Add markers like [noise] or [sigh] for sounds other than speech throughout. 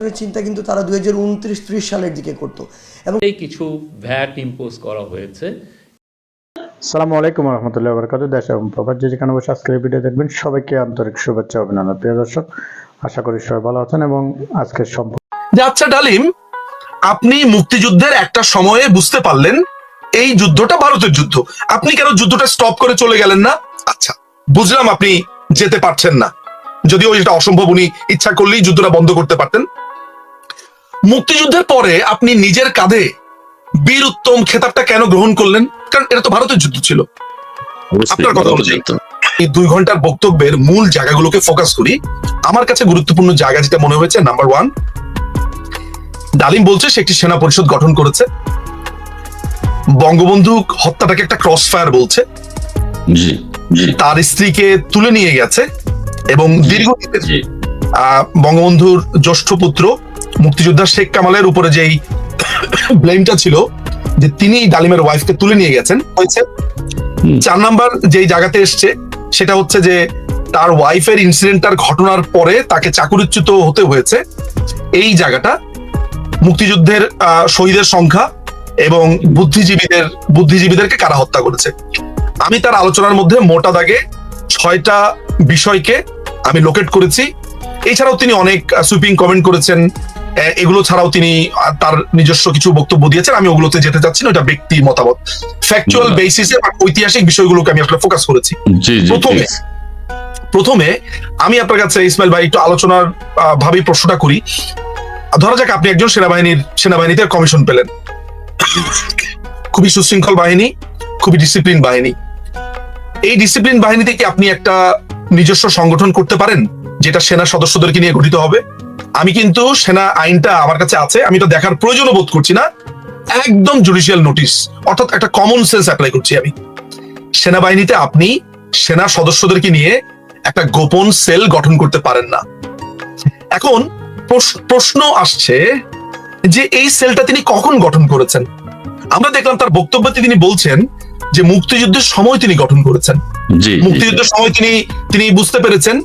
চিন্তা কিন্তু তারা দুই হাজার উনত্রিশ ত্রিশ সালের দিকে করতো। এবং এই কিছু ভ্যাট ইম্পোজ করা হয়েছে। সালামু আলাইকুম রহমতুল্লাহ বরকাত দেশ এবং প্রভাত যে যেখানে বসে আজকের ভিডিও দেখবেন সবাইকে আন্তরিক শুভেচ্ছা অভিনন্দন। প্রিয় দর্শক আশা করি সবাই ভালো আছেন এবং আজকের সম্পূর্ণ যে আচ্ছা ডালিম আপনি মুক্তিযুদ্ধের একটা সময়ে বুঝতে পারলেন এই যুদ্ধটা ভারতের যুদ্ধ। আপনি কেন যুদ্ধটা স্টপ করে চলে গেলেন না? আচ্ছা বুঝলাম আপনি যেতে পারছেন না। যদিও এটা অসম্ভব উনি ইচ্ছা করলেই যুদ্ধটা বন্ধ করতে পারতেন। মুক্তিযুদ্ধের পরে আপনি নিজের কাঁধে বীর উত্তম খেতাবটা কেন গ্রহণ করলেন? কারণ এটা তো ভারতের যুদ্ধ ছিল। আপনার কথা অনুযায়ী। এই দুই ঘণ্টার বক্তব্যের মূল জায়গাগুলোকে ফোকাস করি। আমার কাছে গুরুত্বপূর্ণ জায়গা যেটা মনে হয়েছে নাম্বার ওয়ান ডালিম বলছে সে একটি সেনা পরিষদ গঠন করেছে। বঙ্গবন্ধু হত্যাটাকে একটা ক্রস ফায়ার বলছে তার স্ত্রীকে তুলে নিয়ে গেছে এবং আহ, বঙ্গবন্ধুর জ্যেষ্ঠ পুত্র মুক্তিযোদ্ধা শেখ কামালের উপরে যেই ব্লেমটা ছিল যে তিনি ডালিমের ওয়াইফকে তুলে নিয়ে গেছেন হয়েছে। চার নাম্বার যেই জায়গাতে এসছে সেটা হচ্ছে যে তার ওয়াইফের ইনসিডেন্টটার ঘটনার পরে তাকে চাকুরিচ্যুত হতে হয়েছে। এই জায়গাটা মুক্তিযুদ্ধের শহীদের সংখ্যা এবং বুদ্ধিজীবীদের বুদ্ধিজীবীদেরকে কারা হত্যা করেছে। আমি তার আলোচনার মধ্যে মোটা দাগে ছয়টা বিষয়কে আমি লোকেট করেছি। এছাড়াও তিনি অনেক সুইপিং কমেন্ট করেছেন এগুলো ছাড়াও তিনি তার নিজস্ব কিছু বক্তব্য দিয়েছেন। আমি ওগুলোতে যেতে চাচ্ছি না এটা ব্যক্তি মতামত। ফ্যাকচুয়াল। বেসিসে বা ঐতিহাসিক বিষয়গুলোকে আমি আসলে ফোকাস করেছি। প্রথমে প্রথমে আমি আপনার কাছে ইসমাইল ভাই একটু আলোচনার ভাবেই প্রশ্নটা করি। ধরা যাক আপনি একজন সেনাবাহিনীর সেনাবাহিনীতে কমিশন পেলেন। খুবই সুশৃঙ্খল বাহিনী খুবই ডিসিপ্লিন বাহিনী। এই ডিসিপ্লিন বাহিনী থেকে আপনি একটা নিজস্ব সংগঠন করতে পারেন যেটা সেনা সদস্যদেরকে নিয়ে গঠিত হবে? আমি কিন্তু সেনা আইনটা আমার কাছে আছে আমি তো দেখার প্রয়োজনও বোধ করছি না। একদম জুডিশিয়াল নোটিশ অর্থাৎ একটা কমন সেন্স অ্যাপ্লাই করছি আমি। সেনাবাহিনীতে আপনি সেনা সদস্যদেরকে নিয়ে একটা গোপন সেল গঠন করতে পারেন না। এখন প্রশ্ন আসছে যে এই সেলটা তিনি কখন গঠন করেছেন? আমরা দেখলাম তার বক্তব্যতে তিনি বলছেন যে মুক্তিযুদ্ধের সময় তিনি গঠন করেছেন। মুক্তিযুদ্ধের সময় তিনি তিনি বুঝতে পেরেছেন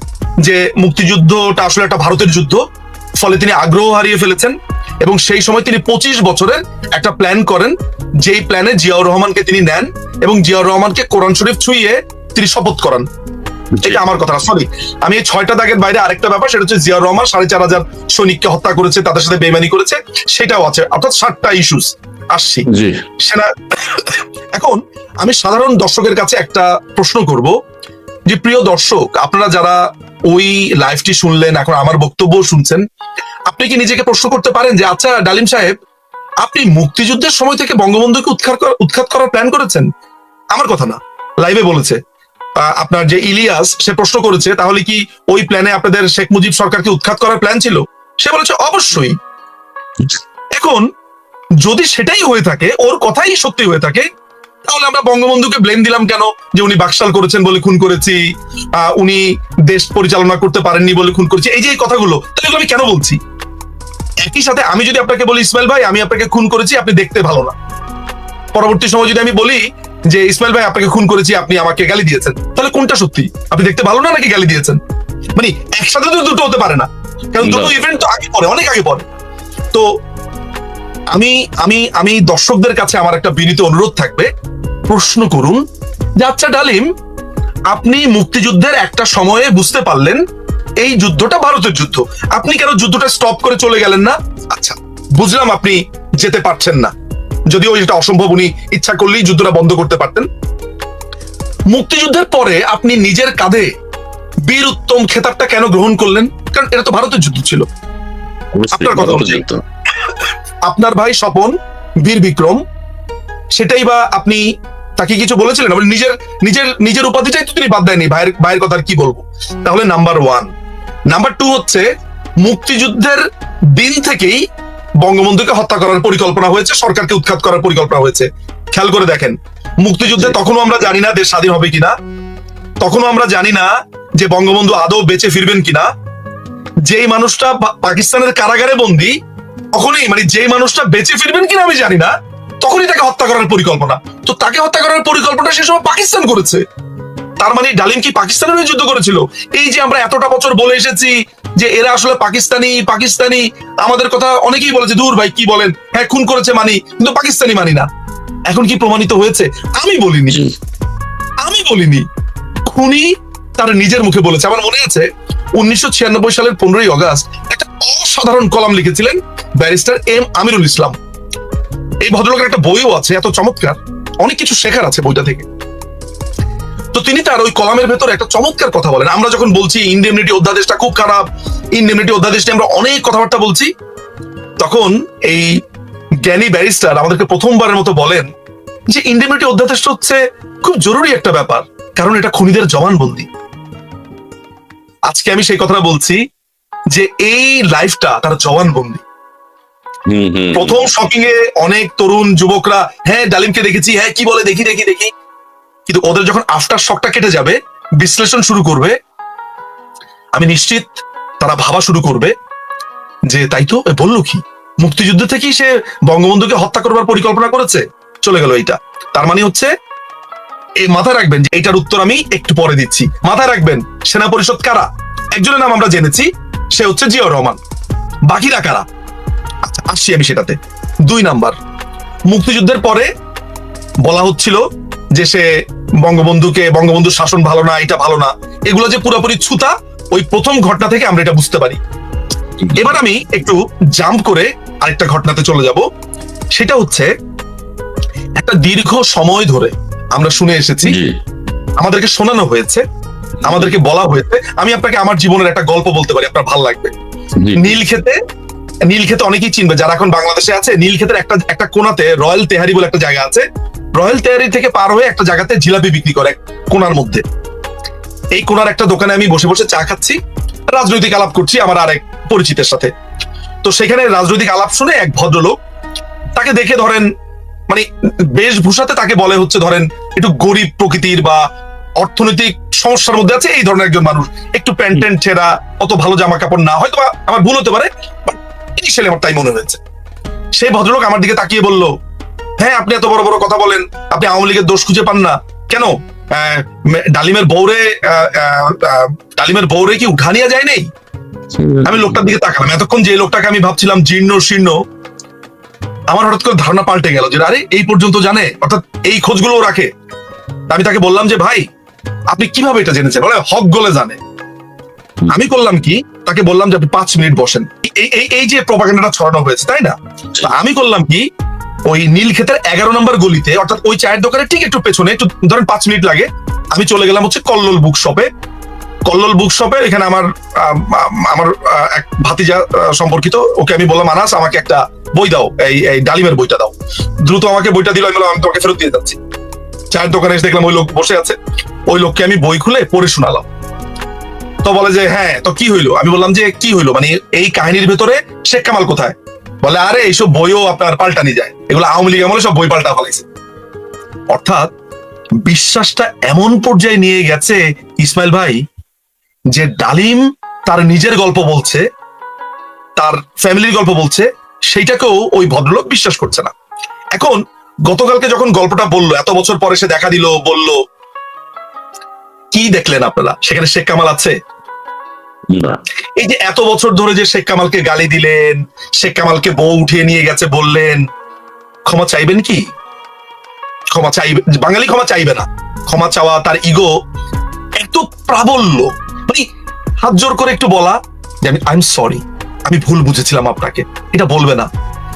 যে মুক্তিযুদ্ধটা আসলে একটা ভারতের যুদ্ধ। ফলে তিনি আগ্রহ হারিয়ে ফেলেছেন এবং সেই সময় তিনি পঁচিশ বছরের একটা প্ল্যান করেন। যেই প্ল্যানে জিয়াউর রহমানকে তিনি নেন এবং জিয়াউর রহমানকে কোরআন শরীফ ছুঁয়ে তিনি শপথ করান। এটা আমার কথা সরি আমি এই ছয়টা দাগের বাইরে আরেকটা ব্যাপার সেটা হচ্ছে জিয়াউর রহমান সাড়ে চার হাজার সৈনিককে হত্যা করেছে তাদের সাথে বেমানি করেছে সেটাও আছে। অর্থাৎ ষাটটা ইস্যুস আসছি। সেনা [coughs] এখন আমি সাধারণ দর্শকের কাছে একটা প্রশ্ন করব যে প্রিয় দর্শক, আপনারা যারা ওই লাইভটি শুনলেন, এখন আমার বক্তব্য শুনছেন, আপনি কি নিজেকে প্রশ্ন করতে পারেন যে আচ্ছা ডালিম সাহেব, আপনি মুক্তিযুদ্ধের সময় থেকে বঙ্গবন্ধুকে উৎখাত উৎখাত করার প্ল্যান করেছেন? আমার কথা না লাইভে বলেছে। আপনার যে ইলিয়াস, সে প্রশ্ন করেছে, তাহলে কি ওই প্ল্যানে আপনাদের শেখ মুজিব সরকারকে উৎখাত করার প্ল্যান ছিল? সে বলেছে, অবশ্যই। এখন, যদি সেটাই হয়ে থাকে, ওর কথাই সত্যি হয়ে থাকে তাহলে আমরা বঙ্গবন্ধুকে ব্লেম দিলাম কেন? যে উনি বাকশাল করেছেন বলে খুন করেছি উনি দেশ পরিচালনা করতে পারেননি বলে খুন করেছি এই যে কথাগুলো তাহলে আমি কেন বলছি? একই সাথে আমি যদি আপনাকে বলি ইসমাইল ভাই আমি আপনাকে খুন করেছি আপনি দেখতে ভালো না। পরবর্তী সময় যদি আমি বলি যে ইসমাইল ভাই আপনাকে খুন করেছি আপনি আমাকে গালি দিয়েছেন তাহলে কোনটা সত্যি? আপনি দেখতে ভালো না নাকি গালি দিয়েছেন? মানে একসাথে তো দুটো হতে পারে না। কারণ দুটো ইভেন্ট তো আগে পরে অনেক আগে পরে তো আমি আমি আমি দর্শকদের কাছে আমার একটা বিনীত অনুরোধ থাকবে। প্রশ্ন করুন। যে আচ্ছা ডালিম আপনি মুক্তিযুদ্ধের একটা সময়ে বুঝতে পারলেন এই যুদ্ধটা ভারতের যুদ্ধ। আপনি কেন যুদ্ধটা স্টপ করে চলে গেলেন না? আচ্ছা বুঝলাম আপনি যেতে পারছেন না। যদিও এটা অসম্ভব উনি ইচ্ছা করলেই যুদ্ধটা বন্ধ করতে পারতেন। মুক্তিযুদ্ধের পরে আপনি নিজের কাঁধে বীর উত্তম খেতাবটা কেন গ্রহণ করলেন? কারণ এটা তো ভারতের যুদ্ধ ছিল। আপনার কথা অনুযায়ী। আপনার ভাই স্বপন বীর বিক্রম সেটাই বা আপনি তাকে কিছু বলেছিলেন? আপনি নিজের নিজের নিজের উপাধিটাই তো তিনি বাদ দেয়নি ভাইয়ের ভাইয়ের কথা আর কি বলব? তাহলে নাম্বার ওয়ান নাম্বার টু হচ্ছে মুক্তিযুদ্ধের দিন থেকেই বঙ্গবন্ধুকে হত্যা করার পরিকল্পনা হয়েছে সরকারকে উৎখাত করার পরিকল্পনা হয়েছে। খেয়াল করে দেখেন মুক্তিযুদ্ধে তখনও আমরা জানি না দেশ স্বাধীন হবে কিনা তখনও আমরা জানি না যে বঙ্গবন্ধু আদৌ বেঁচে ফিরবেন কিনা। যেই মানুষটা পাকিস্তানের কারাগারে বন্দী তখনই মানে যেই মানুষটা বেঁচে ফিরবেন কিনা আমি জানি না তখনই তাকে হত্যা করার পরিকল্পনা। তো তাকে হত্যা করার পরিকল্পনা সে সময় পাকিস্তান করেছে। তার মানে ডালিম কি পাকিস্তানের হয়ে যুদ্ধ করেছিল? এই যে আমরা এতটা বছর বলে এসেছি যে এরা আসলে পাকিস্তানি পাকিস্তানি আমাদের কথা অনেকেই বলেছে দূর ভাই কি বলেন? হ্যাঁ খুন করেছে মানি কিন্তু পাকিস্তানি মানি না। এখন কি প্রমাণিত হয়েছে? আমি বলিনি। আমি বলিনি। খুনি তার নিজের মুখে বলেছে। আমার মনে আছে, উনিশশো ছিয়ানব্বই সালের পনেরোই অগস্ট একটা অসাধারণ কলাম লিখেছিলেন ব্যারিস্টার এম আমিরুল ইসলাম। এই ভদ্রলোকের একটা বইও আছে, এত চমৎকার। অনেক কিছু শেখার আছে বইটা থেকে। তো তিনি তার ওই কলামের ভেতরে একটা চমৎকার কথা বলেন। আমরা যখন বলছি ইন্ডেমনিটি অধ্যাদেশটা খুব খারাপ ইন্ডেমনিটি অধ্যাদেশ নিয়ে আমরা অনেক কথাবার্তা বলছি, তখন এই জ্ঞানী ব্যারিস্টার আমাদেরকে প্রথমবারের মতো বলেন যে ইন্ডেমনিটি অধ্যাদেশটা হচ্ছে খুব জরুরি একটা ব্যাপার, কারণ এটা খুনিদের জবানবন্দি। আজকে আমি সেই কথাটা বলছি যে এই লাইফটা তার হুম প্রথম শপিং এ অনেক তরুণ যুবকরা হ্যাঁ ডালিমকে দেখেছি হ্যাঁ কি বলে দেখি দেখি দেখি। কিন্তু ওদের যখন আফটার শকটা কেটে যাবে বিশ্লেষণ শুরু করবে আমি নিশ্চিত তারা ভাবা শুরু করবে যে তাই তো বলল কি? মুক্তিযুদ্ধ থেকেই সে বঙ্গবন্ধুকে হত্যা করবার পরিকল্পনা করেছে? চলে গেল এইটা। তার মানে হচ্ছে এই মাথায় রাখবেন যে এইটার উত্তর আমি একটু পরে দিচ্ছি। মাথায় রাখবেন, সেনা পরিষদ কারা? একজনের নাম আমরা জেনেছি, সে হচ্ছে জিয়াউর রহমান। বাকিরা কারা? আচ্ছা আসছি আমি সেটাতে। দুই নাম্বার, মুক্তিযুদ্ধের পরে বলা হচ্ছিল যে সে বঙ্গবন্ধুকে, বঙ্গবন্ধুর শাসন ভালো না, এটা ভালো না, এগুলো যে পুরোপুরি ছুতা, ওই প্রথম ঘটনা থেকে আমরা এটা বুঝতে পারি। এবার আমি একটু জাম্প করে আরেকটা ঘটনাতে চলে যাব। সেটা হচ্ছে, একটা দীর্ঘ সময় ধরে আমরা শুনে এসেছি। আমাদেরকে শোনানো হয়েছে আমাদেরকে বলা হয়েছে। আমি আপনাকে আমার জীবনের একটা গল্প বলতে পারি আপনার ভালো লাগবে। জি। নীলক্ষেতে নীলক্ষেতে অনেকেই চিনবে যারা এখন বাংলাদেশে আছে নীলক্ষেতের একটা একটা কোনাতে রয়্যাল তেহারি বলে একটা জায়গা আছে। রয়্যাল তেহারি থেকে পার হয়ে একটা জায়গাতে জিলাপি বিক্রি করে কোনার মধ্যে। এই কোনার একটা দোকানে আমি বসে বসে চা খাচ্ছি রাজনৈতিক আলাপ করছি আমার আরেক পরিচিতের সাথে। তো সেখানে রাজনৈতিক আলাপ শুনে এক ভদ্রলোক তাকে দেখে ধরেন মানে বেশভূষাতে তাকে বলে হচ্ছে ধরেন একটু গরিব প্রকৃতির বা অর্থনৈতিক সমস্যার মধ্যে আছে এই ধরনের একজন মানুষ। একটু প্যান্ট ট্যান্ট ছেঁড়া অত ভালো জামা কাপড় না হয়তো আমার ভুল হতে পারে বাট ইনিশিয়ালি আমার তাই মনে হয়েছে? সেই ভদ্রলোক আমার দিকে তাকিয়ে বলল হ্যাঁ আপনি এত বড় বড় কথা বলেন আপনি আওয়ামী লীগের দোষ খুঁজে পান না। কেন? আহ, ডালিমের বৌরে ডালিমের বৌরে কি উঠা নিয়ে যায় নেই? আমি লোকটার দিকে তাকালাম। এতক্ষণ যে লোকটাকে আমি ভাবছিলাম জীর্ণ শীর্ণ আমার হঠাৎ করে ধারণা পাল্টে গেল যে আরে এই পর্যন্ত জানে অর্থাৎ এই খোঁজগুলো রাখে। আমি তাকে বললাম যে ভাই আপনি কীভাবে এটা জেনেছেন? বলে হক গলে জানে। আমি করলাম কি তাকে বললাম যে আপনি পাঁচ মিনিট বসেন। এই এই যে প্রপাগান্ডাটা ছড়ানো হয়েছে তাই না? আমি করলাম কি ওই নীলক্ষেতের এগারো নম্বর গলিতে অর্থাৎ ওই চায়ের দোকানে ঠিক একটু পেছনে একটু ধরেন পাঁচ মিনিট লাগে আমি চলে গেলাম হচ্ছে কল্লোল বুক শপে কল্লোল বুক শপে এখানে আমার আম, আম, আমার এক ভাতিজা সম্পর্কিত। ওকে আমি বললাম আনাস আমাকে একটা বই দাও এই এই ডালিমের বইটা দাও। দ্রুত আমাকে বইটা দিল আমি বললাম আমি তোমাকে ফেরত দিয়ে যাচ্ছি। চায়ের দোকানে এসে দেখলাম ওই লোক বসে আছে। ওই লোককে আমি বই খুলে পড়ে শোনালাম। তো বলে যে হ্যাঁ তো কি হইল? আমি বললাম যে কি হইল? মানে এই কাহিনীর ভেতরে শেখ কামাল কোথায়? বলে আরে এইসব বইও আপনার পাল্টানি যায়। এগুলো আওয়ামী লীগ আমলে সব বই পাল্টা ফেলাইছে। অর্থাৎ বিশ্বাসটা এমন পর্যায়ে নিয়ে গেছে ইসমাইল ভাই যে ডালিম তার নিজের গল্প বলছে তার ফ্যামিলির গল্প বলছে সেইটাকেও ওই ভদ্রলোক বিশ্বাস করছে না। এখন গতকালকে যখন গল্পটা বলল এত বছর পরে সে দেখা দিল বলল কি দেখলেন আপনারা? সেখানে শেখ কামাল আছে? এই যে এত বছর ধরে যে শেখ কামালকে গালি দিলেন শেখ কামালকে বউ উঠিয়ে নিয়ে গেছে বললেন ক্ষমা চাইবেন কি? ক্ষমা চাইবে বাঙালি ক্ষমা চাইবে না। ক্ষমা চাওয়া তার ইগো এত প্রাবল্য। মানে হাত জোর করে একটু বলা যে আমি আই এম সরি আমি ভুল বুঝেছিলাম আপনাকে। এটা বলবে না।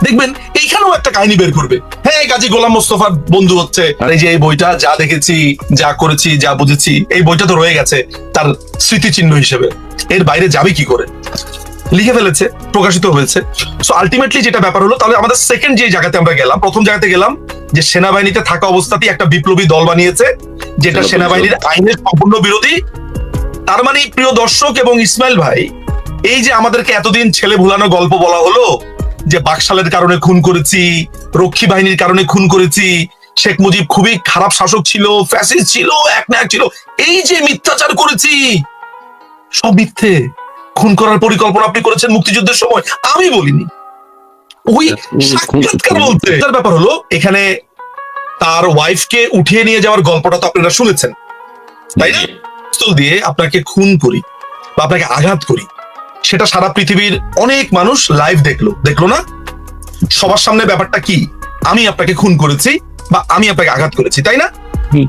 দেখবেন এইখানেও একটা কাহিনী বের করবে। হ্যাঁ গাজী গোলাম মোস্তফার বন্ধু হচ্ছে। আর এই যে এই বইটা যা দেখেছি যা করেছি যা বুঝেছি এই বইটা তো রয়ে গেছে তার স্মৃতিচিহ্ন হিসেবে। এর বাইরে যাবে কি করে? লিখে ফেলেছে প্রকাশিত হয়েছে। সো আলটিমেটলি যেটা ব্যাপার হলো তাহলে আমাদের সেকেন্ড যে জায়গাতে আমরা গেলাম প্রথম জায়গাতে গেলাম যে সেনাবাহিনীতে থাকা অবস্থাতেই একটা বিপ্লবী দল বানিয়েছে যেটা সেনাবাহিনীর আইনের সম্পূর্ণ বিরোধী তার মানে প্রিয় দর্শক এবং ইসমাইল ভাই এই যে আমাদেরকে এতদিন ছেলে ভুলানো গল্প বলা হলো যে বাকশালের কারণে খুন করেছি রক্ষী বাহিনীর কারণে খুন করেছি শেখ মুজিব খুবই খারাপ শাসক ছিল ফ্যাসিস্ট ছিল এক না এক ছিল এই যে মিথ্যাচার করেছি সব মিথ্যে। খুন করার পরিকল্পনা আপনি করেছেন মুক্তিযুদ্ধের সময় আমি বলিনি। ওই সাক্ষাৎকার বলতে তার ব্যাপার হলো এখানে তার ওয়াইফকে উঠিয়ে নিয়ে যাওয়ার গল্পটা তো আপনারা শুনেছেন। তাই না? পিস্তল দিয়ে আপনাকে খুন করি বা আপনাকে আঘাত করি। সেটা সারা পৃথিবীর অনেক মানুষ লাইভ দেখল। দেখল না? সবার সামনে ব্যাপারটা কি? আমি আপনাকে খুন করেছি বা আমি আপনাকে আঘাত করেছি তাই না?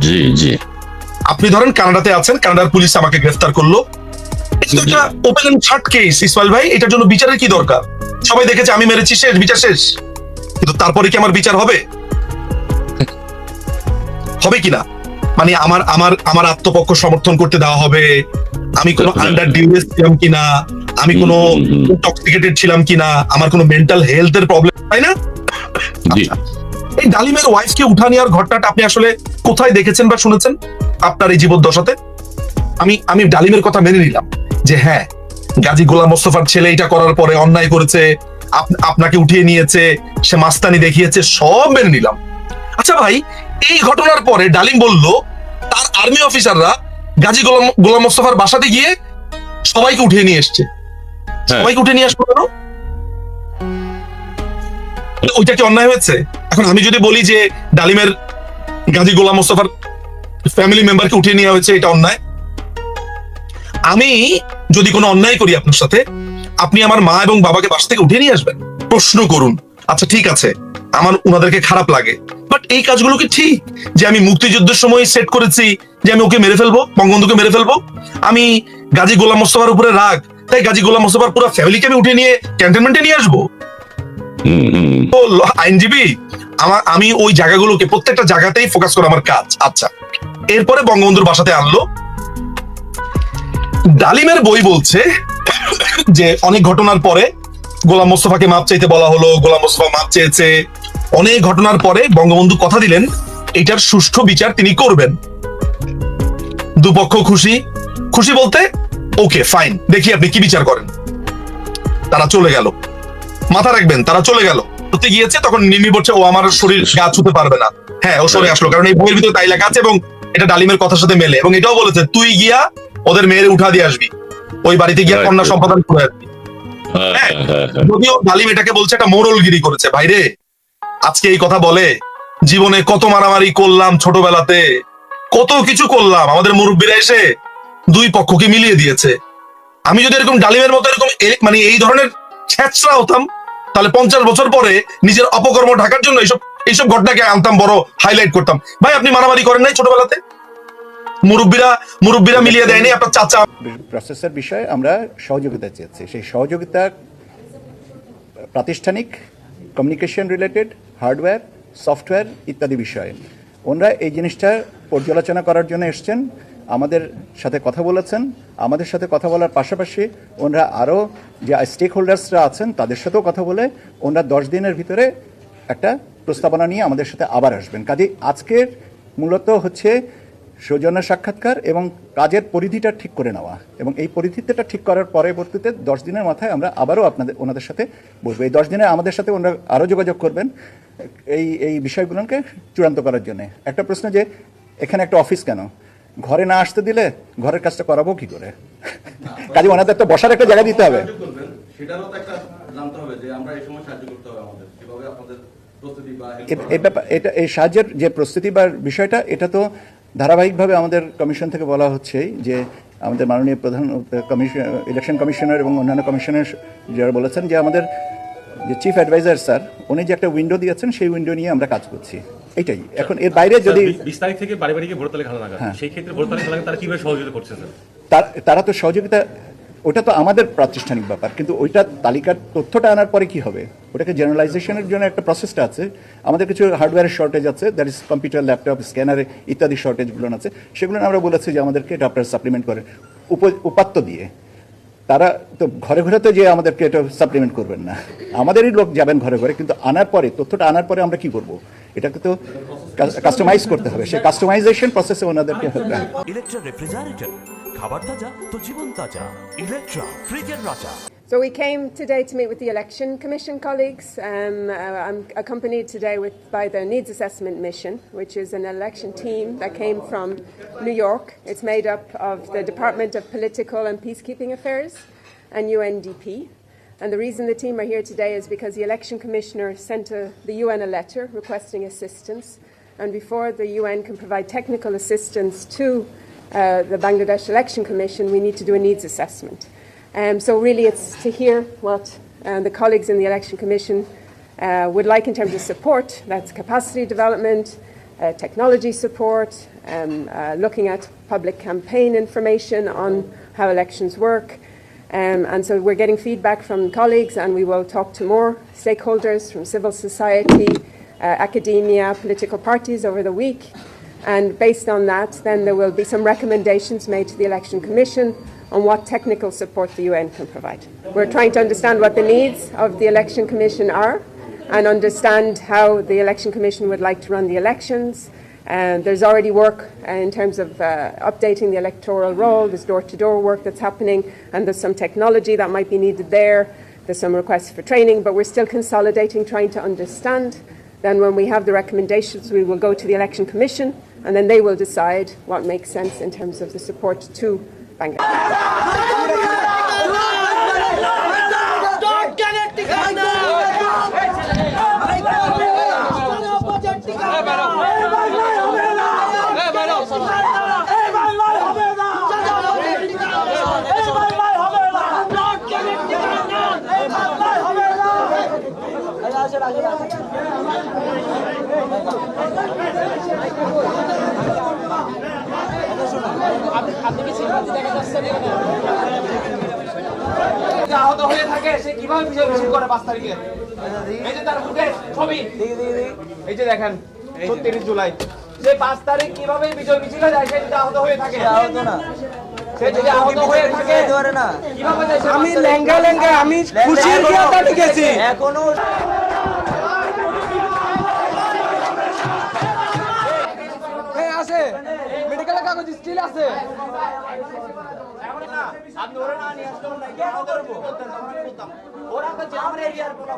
জি জি। আপনি ধরেন কানাডাতে আছেন কানাডার পুলিশ আমাকে গ্রেফতার করল। এটা open and shut case Ismail ভাই। এটার জন্য বিচারের কি দরকার? সবাই দেখেছে আমি মেরেছি শেষ বিচার শেষ। কিন্তু তারপরে কি আমার বিচার হবে? হবে কিনা মানে আমার আমার আমার আত্মপক্ষ সমর্থন করতে দেওয়া হবে। আমি কোনো আন্ডার ডিউরেস ছিলাম কিনা আমি কোনো। ইনটক্সিকেটেড ছিলাম কিনা আমার কোনো মেন্টাল হেলথের প্রবলেম তাই না? আচ্ছা। এই ডালিমের ওয়াইফকে উঠা নেওয়ার ঘটনাটা আপনি আসলে কোথায় দেখেছেন বা শুনেছেন? আপনার এই জীবদ্দশাতে? আমি আমি ডালিমের কথা মেনে নিলাম যে হ্যাঁ গাজী গোলাম মোস্তফার ছেলে এটা করার পরে অন্যায় করেছে আপনাকে উঠিয়ে নিয়েছে সে মাস্তানি দেখিয়েছে সব মেনে নিলাম। আচ্ছা ভাই এই ঘটনার পরে ডালিম বলল আর্মি অফিসাররা গাজী গোলাম গোলাম মোস্তফার বাসাতে গিয়ে সবাইকে উঠিয়ে নিয়ে এসছে। হ্যাঁ। সবাইকে উঠে নিয়ে আসলো কেন? ওইটা কি অন্যায় হয়েছে? এখন আমি যদি বলি যে ডালিমের গাজী গোলাম মোস্তফার ফ্যামিলি মেম্বারকে উঠিয়ে নেওয়া হয়েছে এটা অন্যায়? আমি যদি কোনো অন্যায় করি আপনার সাথে আপনি আমার মা এবং বাবাকে বাসা থেকে উঠিয়ে নিয়ে আসবেন? প্রশ্ন করুন। আচ্ছা ঠিক আছে। আমার উনাদেরকে খারাপ লাগে। বাট এই কাজগুলো কি ঠিক? যে আমি মুক্তিযুদ্ধের সময় সেট করেছি যে আমি ওকে মেরে ফেলব বঙ্গবন্ধুকে মেরে ফেলব? আমি গাজী গোলাম মোস্তফার উপরে রাগ তাই গাজী গোলাম মোস্তফার পুরো ফ্যামিলিকে আমি উঠিয়ে নিয়ে ক্যান্টনমেন্টে নিয়ে আসব? আইনজীবী আমার আমি ওই জায়গাগুলোকে প্রত্যেকটা জায়গাতেই ফোকাস করা আমার কাজ। আচ্ছা এরপরে বঙ্গবন্ধুর বাসাতে আনলো। ডালিমের বই বলছে যে অনেক ঘটনার পরে গোলাম মোস্তফাকে মাপ চাইতে বলা হলো গোলাম মোস্তফা মাপ চেয়েছে অনেক ঘটনার পরে বঙ্গবন্ধু কথা দিলেন এটার সুষ্ঠু বিচার তিনি করবেন। দুপক্ষ খুশি। খুশি বলতে ওকে ফাইন দেখি আপনি কি বিচার করেন। তারা চলে গেল। মাথা রাখবেন তারা চলে গেল। করতে গিয়েছে তখন নিমি বলছে ও আমার শরীর গা ছুতে পারবে না। হ্যাঁ ও সরে আসলো কারণ এই বইয়ের ভিতরে তাই লেখা আছে এবং এটা ডালিমের কথার সাথে মেলে এবং এটাও বলেছে তুই গিয়া ওদের মেয়ের উঠা দিয়ে আসবি। ওই বাড়িতে গিয়া কন্যা সম্পাদন করে আসবি। হ্যাঁ, হ্যাঁ, হ্যাঁ, হ্যাঁ। যদিও ডালিম এটাকে বলছে একটা মোরলগিরি করেছে ভাইরে। আজকে এই কথা বলে জীবনে কত মারামারি করলাম ছোটবেলাতে, কত কিছু করলাম। আমাদের মুরব্বীরা এসে দুই পক্ষকে মিলিয়ে দিয়েছে। আমি যদি এরকম ডালিমের মতো এরকম মানে এই ধরনের ছেঁচড়া হতাম, তাহলে পঞ্চাশ বছর পরে নিজের অপকর্ম ঢাকার জন্য এইসব এইসব ঘটনাকে আনতাম, বড় হাইলাইট করতাম। ভাই, আপনি মারামারি করেন নাই ছোটবেলাতে? মুরব্বীরা মুরব্বীরা মিলিয়ে দেয়নি, আপনার চাচা প্রসেসের বিষয়ে আমরা সহযোগিতা চেয়েছি। সেই সহযোগিতা প্রাতিষ্ঠানিক কমিউনিকেশন রিলেটেড হার্ডওয়্যার সফটওয়্যার ইত্যাদি বিষয়ে। ওনারা এই জিনিসটা পর্যালোচনা করার জন্য এসছেন, আমাদের সাথে কথা বলেছেন, আমাদের সাথে কথা বলার পাশাপাশি ওনারা আরও যে স্টেক হোল্ডার্সরা আছেন, তাদের সাথেও কথা বলে ওনারা দশ দিনের ভিতরে একটা প্রস্তাবনা নিয়ে আমাদের সাথে আবার আসবেন। কাজেই আজকের মূলত হচ্ছে সৌজন্য সাক্ষাৎকার এবং কাজের পরিধিটা ঠিক করে নেওয়া। এবং এই পরিধিটা ঠিক করার পরবর্তীতে দশ দিনের মাথায় আমরা আবারও আপনাদের ওনাদের সাথে বসবো। এই দশ দিনে আমাদের সাথে ওনারা আরও যোগাযোগ করবেন এই এই বিষয়গুলোকে চূড়ান্ত করার জন্য। একটা প্রশ্ন যে এখানে একটা অফিস কেন? ঘরে না আসতে দিলে ঘরের কাজটা করাবো কি করে? কাজে ওনাদের তো বসার একটা জায়গা দিতে হবে। সাহায্য সেটারও তো একটা জানতে হবে যে আমরা এই সময় সাহায্য করতে হবে আমাদের। কীভাবে আপনাদের প্রস্তুতি বা help এ- করা এই ব্যাপার এটা এই সাহায্যের যে প্রস্তুতি বা বিষয়টা এটা তো ধারাবাহিকভাবে আমাদের কমিশন থেকে বলা হচ্ছে যে আমাদের মাননীয় প্রধান কমিশন ইলেকশন কমিশনার এবং অন্যান্য কমিশনার যারা বলেছেন যে আমাদের যে চিফ অ্যাডভাইজার স্যার উনি যে একটা উইন্ডো দিয়েছেন সেই উইন্ডো নিয়ে আমরা কাজ করছি। এটাই। এখন এর বাইরে যদি বিশ তারিখ থেকে বাড়ি বাড়ি গিয়ে ভোট তালিকা খেলা লাগা হ্যাঁ। সেই ক্ষেত্রে ভোট তালিকা খেলা তারা কীভাবে সহযোগিতা করছে তারা তো সহযোগিতা ওটা তো আমাদের প্রাতিষ্ঠানিক ব্যাপার কিন্তু ওইটা তালিকার তথ্যটা আনার পরে কি হবে? ওটাকে জেনারেলাইজেশনের জন্য একটা প্রসেসটা আছে। আমাদের কিছু হার্ডওয়্যারের শর্টেজ আছে দ্যাট ইজ কম্পিউটার ল্যাপটপ স্ক্যানারে ইত্যাদি শর্টেজগুলো আছে। সেগুলো আমরা বলেছি যে আমাদেরকে এটা আপনারা সাপ্লিমেন্ট করেন উপ- উপাত্ত দিয়ে। তারা তো ঘরে ঘরে তো যে আমাদেরকে এটা সাপ্লিমেন্ট করবেন না। আমাদেরই লোক যাবেন ঘরে ঘরে কিন্তু আনার পরে তথ্যটা আনার পরে আমরা কি করব? এটাকে তো কাস্টমাইজ করতে হবে। সেই কাস্টমাইজেশন প্রসেসে ওনাদেরকে হতে হবে ইলেকট্রা রেফ্রিজারেটর খাবার তাজা তো জীবন তাজা ইলেকট্রা ফ্রিজের রাজা। So we came today to meet with the Election Commission colleagues. Um, uh, I'm accompanied today with, by the Needs Assessment Mission, which is an election team that came from New York. It's made up of the Department of Political and Peacekeeping Affairs and UNDP. And the reason the team are here today is because the Election Commissioner sent a, the UN a letter requesting assistance. And before the UN can provide technical assistance to uh, the Bangladesh Election Commission, we need to do a needs assessment. Um, so really, it's to hear what uh, the colleagues in the Election Commission uh, would like in terms of support. That's capacity development, uh, technology support, um, uh, looking at public campaign information on how elections work. Um, and so we're getting feedback from colleagues, and we will talk to more stakeholders from civil society, uh, academia, political parties over the week. And based on that, then there will be some recommendations made to the Election Commission on what technical support the UN can provide. We're trying to understand what the needs of the Election Commission are and understand how the Election Commission would like to run the elections. And there's already work uh, in terms of uh, updating the electoral roll. There's door-to-door work that's happening, and there's some technology that might be needed there. There's some requests for training, but we're still consolidating, trying to understand. Then, when we have the recommendations, we will go to the Election Commission, and then they will decide what makes sense in terms of the support to Danke. আহত হয়ে থাকে সে কীভাবে বিজয় মিছিল করে পাঁচ তারিখে? এই যে তার ফুটেজ ছবি। এই যে দেখেন ছত্রিশ জুলাই। সে পাঁচ তারিখ কীভাবে বিজয় মিছিলে যায় সে যদি আহত হয়ে থাকে। আহত থাকে আমি লেঙ্গা লেঙ্গা আমি খুশির লিখেছি এখনও আছে। মেডিকেলের কাগজ স্টিল আছে। আপনি ওরা না নিয়ে আসলে আমরা কেন করব ওরা তো আমার এরিয়ার কোনো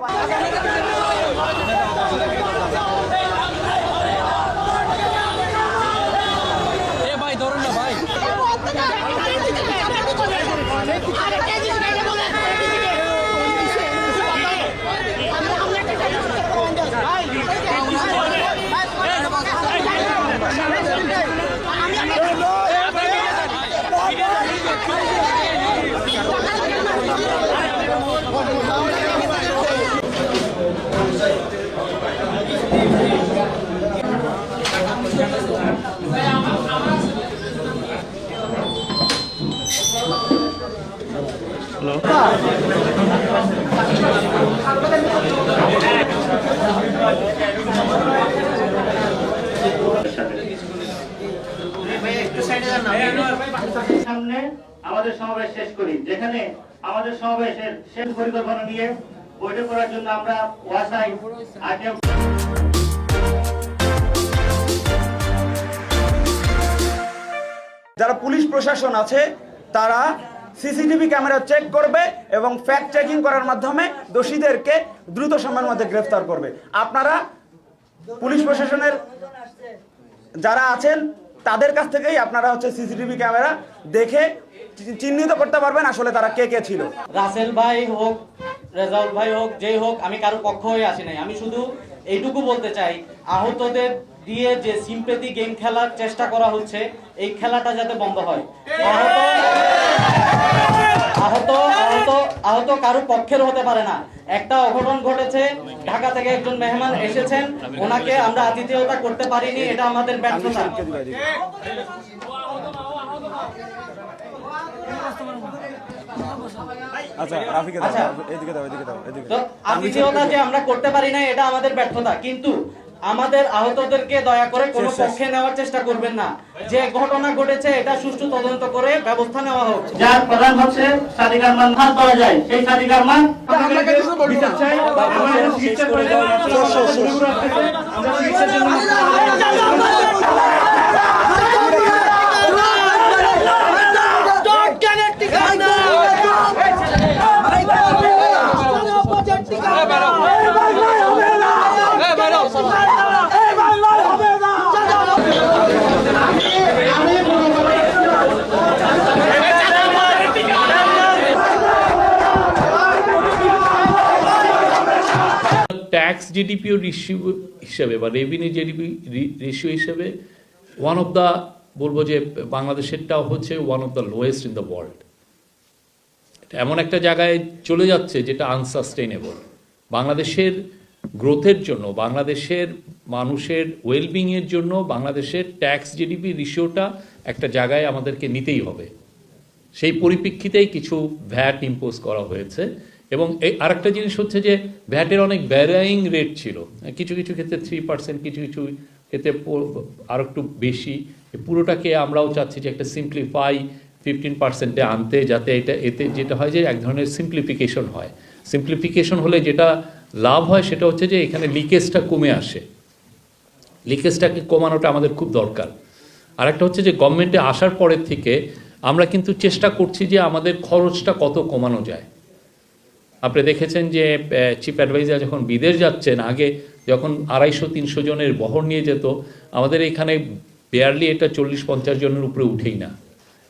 সামনে আমাদের সমাবেশ শেষ করি। যেখানে আমাদের সমাবেশের শেষ পরিকল্পনা নিয়ে বৈঠক করার জন্য আমরা ওয়াসাই আইটেম যারা পুলিশ প্রশাসন আছে, তারা সিসিটিভি ক্যামেরা চেক করবে এবং ফ্যাক্ট চেকিং করার মাধ্যমে দোষীদেরকে দ্রুত সময়ের মধ্যে গ্রেফতার করবে। আপনারা পুলিশ প্রশাসনের যারা আছেন তাদের কাছ থেকেই আপনারা হচ্ছে সিসিটিভি ক্যামেরা দেখে চিহ্নিত করতে পারবেন আসলে তারা কে কে ছিল। রাসেল ভাই হোক, রেজাউল ভাই হোক, যেই হোক, আমি কারও পক্ষ হয়ে আসি নাই। আমি শুধু এইটুকু বলতে চাই, আহতদের দিয়ে যে সিম্পেতি গেম খেলার চেষ্টা করা হচ্ছে, এই খেলাটা যাতে বন্ধ হয়। আহত আহত আহত আহত কারও পক্ষের হতে পারে না। একটা অঘটন ঘটেছে ঢাকা থেকে একজন মেহমান এসেছেন ওনাকে আমরা আতিথেয়তা করতে পারিনি এটা আমাদের ব্যর্থতা। আচ্ছা রাফিকে আচ্ছা। এদিকে দাও এদিকে দাও এদিকে তো আতিথেয়তা যে আমরা করতে পারি না এটা আমাদের ব্যর্থতা। কিন্তু আমাদের আহতদেরকে দয়া করে কোনো পক্ষে নেওয়ার চেষ্টা করবেন না। যে ঘটনা ঘটেছে এটা সুষ্ঠু তদন্ত করে ব্যবস্থা নেওয়া হোক। যার প্রধান হচ্ছে সাদিকার মান ধার পাওয়া যায়। সেই সাদিক আরমান বিচার চাই। আমরা চিকিৎসা করে দেওয়া আমরা চিকিৎসার জন্য ট্যাক্স জিডিপিও রেশিও হিসাবে বা রেভিনিউ জিডিপি রেশিও হিসাবে ওয়ান অফ দ্য বলব যে বাংলাদেশেরটাও হচ্ছে one of the lowest in the world এমন একটা জায়গায় চলে যাচ্ছে যেটা আনসাস্টেনেবল বাংলাদেশের গ্রোথের জন্য, বাংলাদেশের মানুষের ওয়েলবিংয়ের জন্য বাংলাদেশের ট্যাক্স জিডিপি রেশিওটা একটা জায়গায় আমাদেরকে নিতেই হবে। সেই পরিপ্রেক্ষিতেই কিছু ভ্যাট ইম্পোজ করা হয়েছে। এবং এই আরেকটা জিনিস হচ্ছে যে ভ্যাটের অনেক ভ্যারাইং রেট ছিল। কিছু কিছু ক্ষেত্রে থ্রি পার্সেন্ট কিছু কিছু ক্ষেত্রে আর একটু বেশি। পুরোটাকে আমরাও চাচ্ছি যে একটা সিম্পলিফাই ফিফটিন পার্সেন্টে আনতে, যাতে এটা এতে যেটা হয় যে এক ধরনের সিম্পলিফিকেশন হয়। সিম্পলিফিকেশন হলে যেটা লাভ হয় সেটা হচ্ছে যে এখানে লিকেজটা কমে আসে। লিকেজটাকে কমানোটা আমাদের খুব দরকার। আর একটা হচ্ছে যে গভর্নমেন্টে আসার পরের থেকে আমরা কিন্তু চেষ্টা করছি যে আমাদের খরচটা কত কমানো যায়। আপনি দেখেছেন যে চিফ অ্যাডভাইজার যখন বিদেশ যাচ্ছেন, আগে যখন আড়াইশো, তিনশো জনের বহর নিয়ে যেত, আমাদের এখানে বেয়ারলি এটা চল্লিশ, পঞ্চাশ জনের উপরে উঠেই না।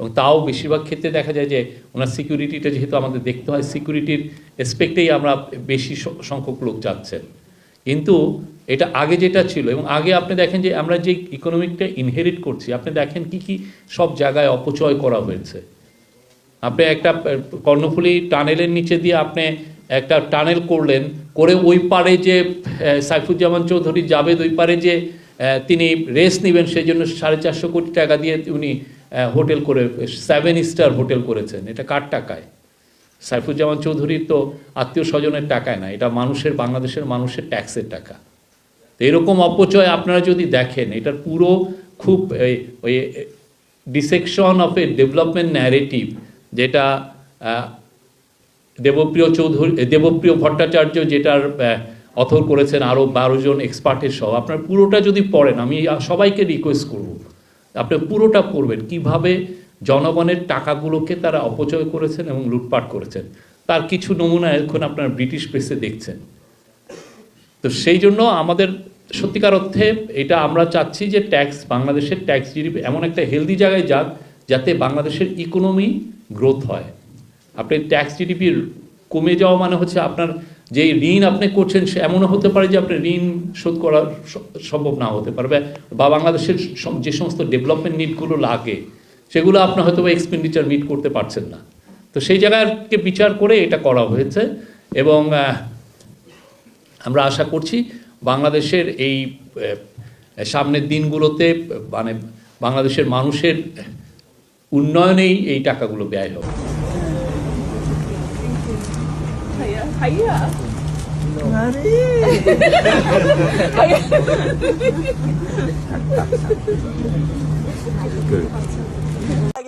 এবং তাও বেশিরভাগ ক্ষেত্রে দেখা যায় যে, ওনার সিকিউরিটিটা যেহেতু আমাদের দেখতে হয় সিকিউরিটির এসপেক্টেই আমরা বেশি সংখ্যক লোক যাচ্ছেন। কিন্তু এটা আগে যেটা ছিল, এবং আগে আপনি দেখেন যে, আমরা যে ইকোনমিকটা ইনহেরিট করছি, আপনি দেখেন কি কি সব জায়গায় অপচয় করা হয়েছে। আপনি একটা কর্ণফুলী টানেলের নিচে দিয়ে আপনি একটা টানেল করলেন, করে ওই পারে যে সাইফুজ্জামান চৌধুরী জাবেদ ওই পারে যে তিনি রেস্ট নেবেন সেই জন্য সাড়ে চারশো কোটি টাকা দিয়ে উনি হোটেল করে, সেভেন স্টার হোটেল করেছেন। এটা কার টাকায়? সাইফুজ্জামান চৌধুরীর তো আত্মীয় স্বজনের টাকায় না, এটা মানুষের, বাংলাদেশের মানুষের ট্যাক্সের টাকা। তো এরকম অপচয় আপনারা যদি দেখেন, এটার পুরো খুব ওই dissection of a development narrative যেটা দেবপ্রিয় চৌধুরী, দেবপ্রিয় ভট্টাচার্য যেটার অথর করেছেন আরও বারো জন এক্সপার্টের সহ। আপনার পুরোটা যদি পড়েন, আমি সবাইকে রিকোয়েস্ট করব, আপনি পুরোটা পড়বেন। কীভাবে জনগণের টাকাগুলোকে তারা অপচয় করেছেন এবং লুটপাট করেছেন, তার কিছু নমুনা এখন আপনার ব্রিটিশ প্রেসে দেখছেন। তো সেই জন্য আমাদের সত্যিকার অর্থে এটা আমরা চাচ্ছি যে ট্যাক্স, বাংলাদেশের ট্যাক্স জিডিপি এমন একটা হেলদি জায়গায় যাক, যাতে বাংলাদেশের ইকোনমি গ্রোথ হয়। আপনি ট্যাক্স জিডিপি কমে যাওয়া মানে হচ্ছে আপনার যে ঋণ আপনি করছেন, সে এমনও হতে পারে যে আপনি ঋণ শোধ করা সম্ভব না হতে পারবে বা বাংলাদেশের যে সমস্ত ডেভেলপমেন্ট নিডগুলো লাগে, সেগুলো আপনি হয়তো বা এক্সপেন্ডিচার মিট করতে পারছেন না। তো সেই জায়গাকে বিচার করে এটা করা হয়েছে এবং আমরা আশা করছি বাংলাদেশের এই সামনের দিনগুলোতে মানে বাংলাদেশের মানুষের উন্নয়নেই এই টাকাগুলো ব্যয় হবে।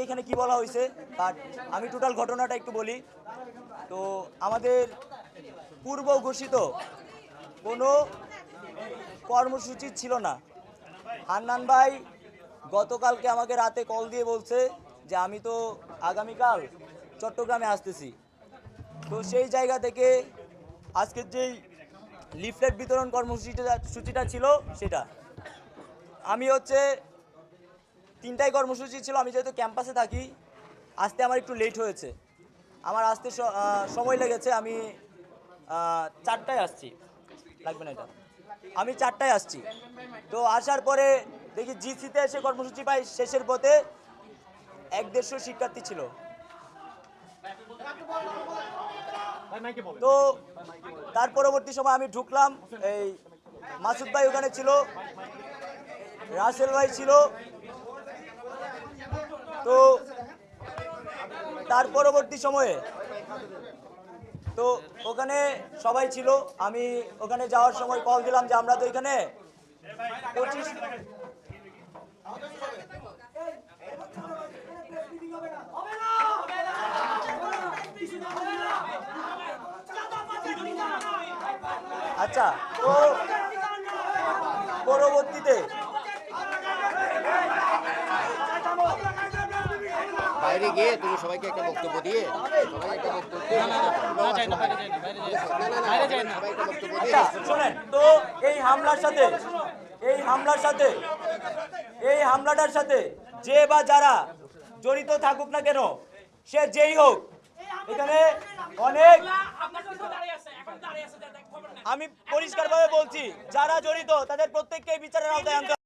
এখানে কি বলা হয়েছে? বাট আমি টোটাল ঘটনাটা একটু বলি। তো আমাদের পূর্ব ঘোষিত কোনো কর্মসূচি ছিল না। হান্নান ভাই গতকালকে আমাকে রাতে কল দিয়ে বলছে যে আমি তো আগামীকাল চট্টগ্রামে আসতেছি। তো সেই জায়গা থেকে আজকের যেই লিফলেট বিতরণ কর্মসূচিটা, সূচিটা ছিল সেটা। আমি হচ্ছে তিনটাই কর্মসূচি ছিল, আমি যেহেতু ক্যাম্পাসে থাকি, আসতে আমার একটু লেট হয়েছে। আমার আসতে সময় লেগেছে, আমি চারটায় আসছি। লাগবে না এটা? আমি চারটায় আসছি। তো আসার পরে দেখি জিসিতে এসে কর্মসূচি পাই শেষের পথে। এক দেড়শো শিক্ষার্থী ছিল। তো তার পরবর্তী সময় আমি ঢুকলাম, এই মাসুদ ভাই ওখানে ছিল, রাসেল ভাই ছিল। তো তার পরবর্তী সময়ে তো ওখানে সবাই ছিল, আমি ওখানে যাওয়ার সময় কল দিলাম যে আমরা তো এখানে পঁচিশ আচ্ছা তো পরবর্তীতে বাইরে গিয়ে তুমি সবাইকে একটা বক্তব্য দিয়ে আচ্ছা শোনেন তো এই হামলার সাথে এই হামলার সাথে এই হামলাটার সাথে যে বা যারা জড়িত থাকুক না কেন সে যেই হোক এখানে অনেক আমি পরিষ্কারভাবে বলছি যারা জড়িত তাদের প্রত্যেককে বিচারের আওতায় আনতে।